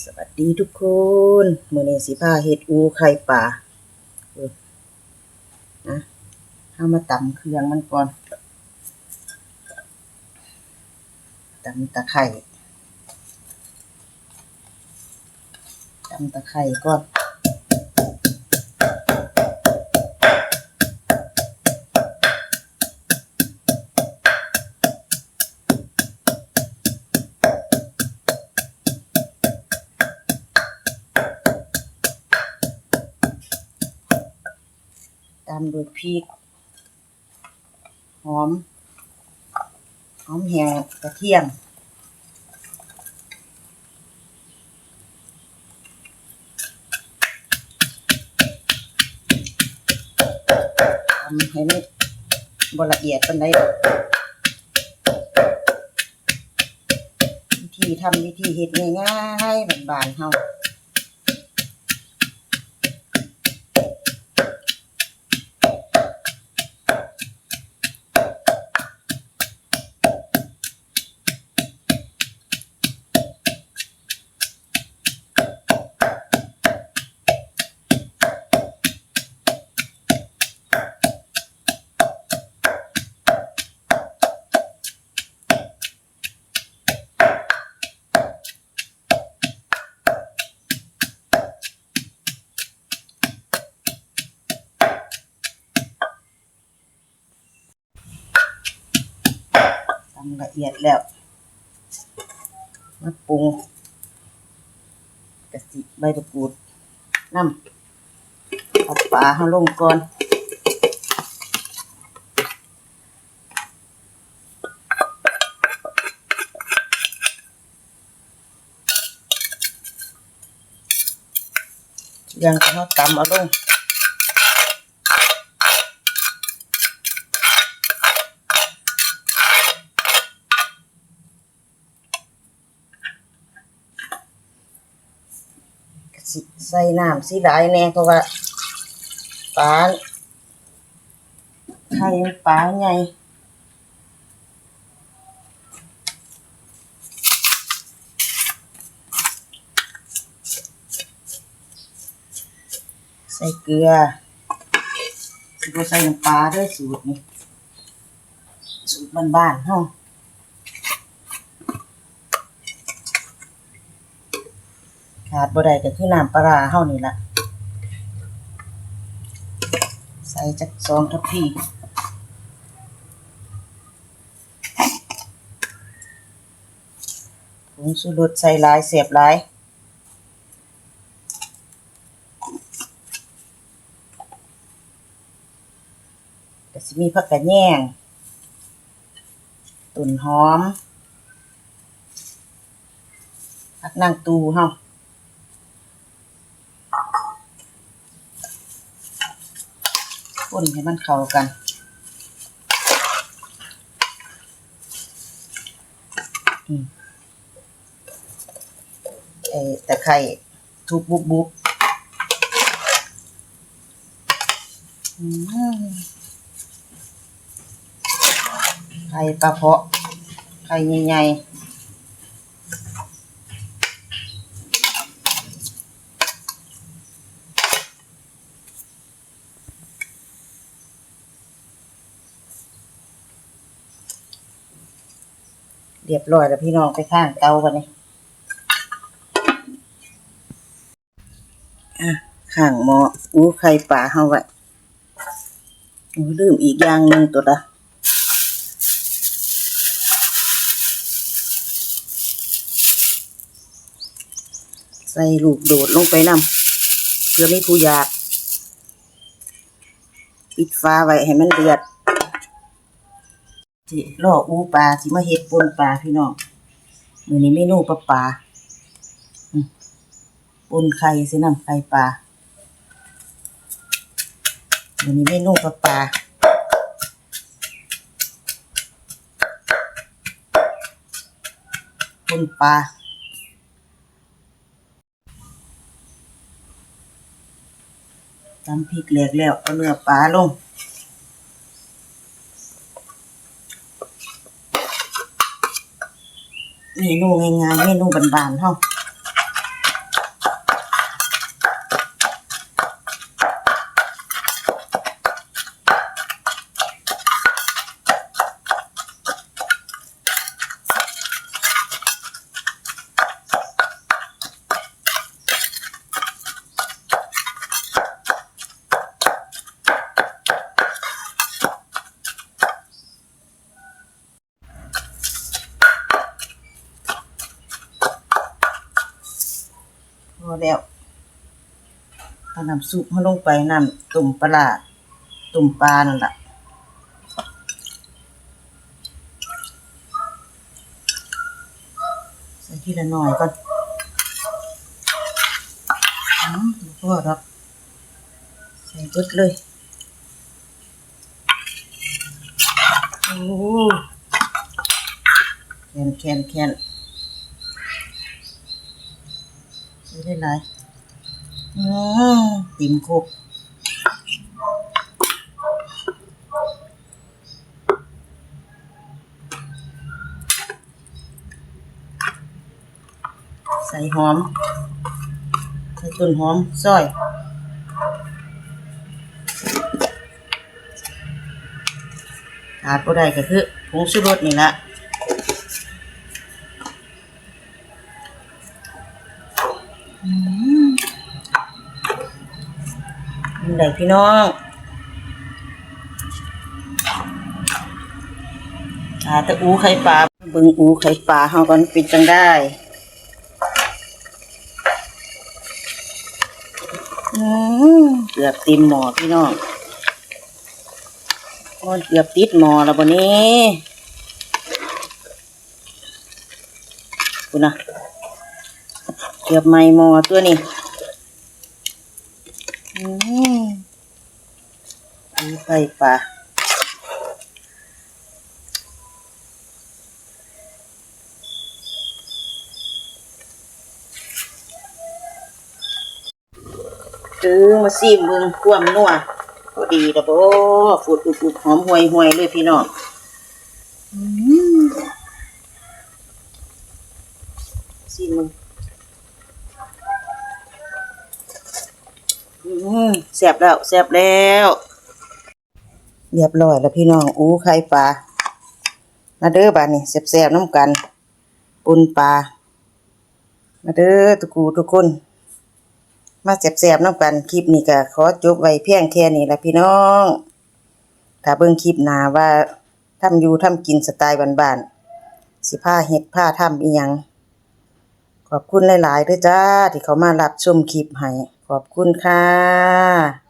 สวัสดีทุกคนมื้อนี้สิพาเฮ็ดอูไข่ป่าเออนะเอามาตำเครื่องมันก่อนตำตะไคร่ตำตะไคร่ก่อนำด้วยพริก หอม หอมแห้งกระเทียมทำให้มันบละเอียดปานใดวิธีทำวิธีเฮ็ดง่ายๆบานๆเฮาำละเอียดแล้ว มาปรุงกะสิใบมะกรูดน้ำเอาปลาเฮาลงก่อนยังเขาตำเอาลง ก็สิ ใส่น้ำสิหลายแน่เพราะว่าปลาไข่ปลาใหญ่ใส่เกลือสิบใส่น้ำปลาด้วยสูตรนี้สูตรบ้านๆเฮาะ ขาดบ่ได้ก็คือน้ำปลาร้าเฮานี่ล่ะใส่จักสองทัพพีผงชูรสใส่หลายเสียบหลายก็สิมีผักกระแยงตุ่นหอมผักนางตูเฮา คนให้มันเข้ากันอืมไอ้ตะไคร้ทุบบุบบุบไข่ปลาเพาะไข่ใหญ่ๆ เรียบร้อยแล้วพี่น้องไปข้างเตากันนี่อะข้างหม้ออู้ไข่ปลาเฮาไว้ลืมอีกอย่างหนึ่งตัวละใส่ลูกโดดลงไปนำเพื่อไม่ผู้อยาก ปิดฟ้าไว้ให้มันเดือด สิล่ออูปลาสิมาเฮ็ดปนปลาพี่น้องมือนี้เมนูปลาปลาปนไข่สินำไข่ปลามือนี้เมนูปลาปลาปนปลาตำพริกแหลกแล้วเอาเนื้อปลาลง เมนูง่ายๆเมนูบานๆเฮา แล้วเอาน้ำซุปมาลงไปน้ำตุ่มปลาตุ่มปลานั่นแหละใส่ทีละหน่อยก่อนอืมบ่พอดอกใส่เบิดเลยโอ้แคนแคนแคนใส่ ได้หลายอืมติ่มครบใส่หอม ใส่ต้นหอมซอยขาดบ่ได้ก็คือผงชูรสนี่ละ กินได้พี่น้องอาตะอูไข่ปลาเบิ่งอูไข่ปลาเฮาก่อนป็นจังได้อืมเกือบต็มหม้อพี่น้องโอ้เกือบติดหมอแล้วบนนี้คุณนะเกือบไหม้หมอตัวนี้ อืมดูไฟป่าตึงมาซีมเบิ่งความนัวพอดีแล้วบ่ฟูดอุบๆหอมห่วยๆเลยพี่น้องอืมสิมึงอืม แซ่บแล้วแซ่บแล้ว เรียบร้อยแล้วพี่น้องอู้ไข่ปลามาเด้อบ้านนี่แซ่บๆน้ำกันปุนปลามาเด้อทุกูทุกคน มาแสบๆน้ำกันคลิปนี้ก็ขอจบไว้เพียงแค่นี้ละพี่น้องถ้าเบิ่งคลิปหนาว่าทำอยู่ทำกินสไตล์บ้านๆสิผ้าเฮ็ดผ้าทำอีหยังขอบคุณหลายๆด้วยจ้าที่เขามารับชมคลิปให้ ขอบคุณค่ะ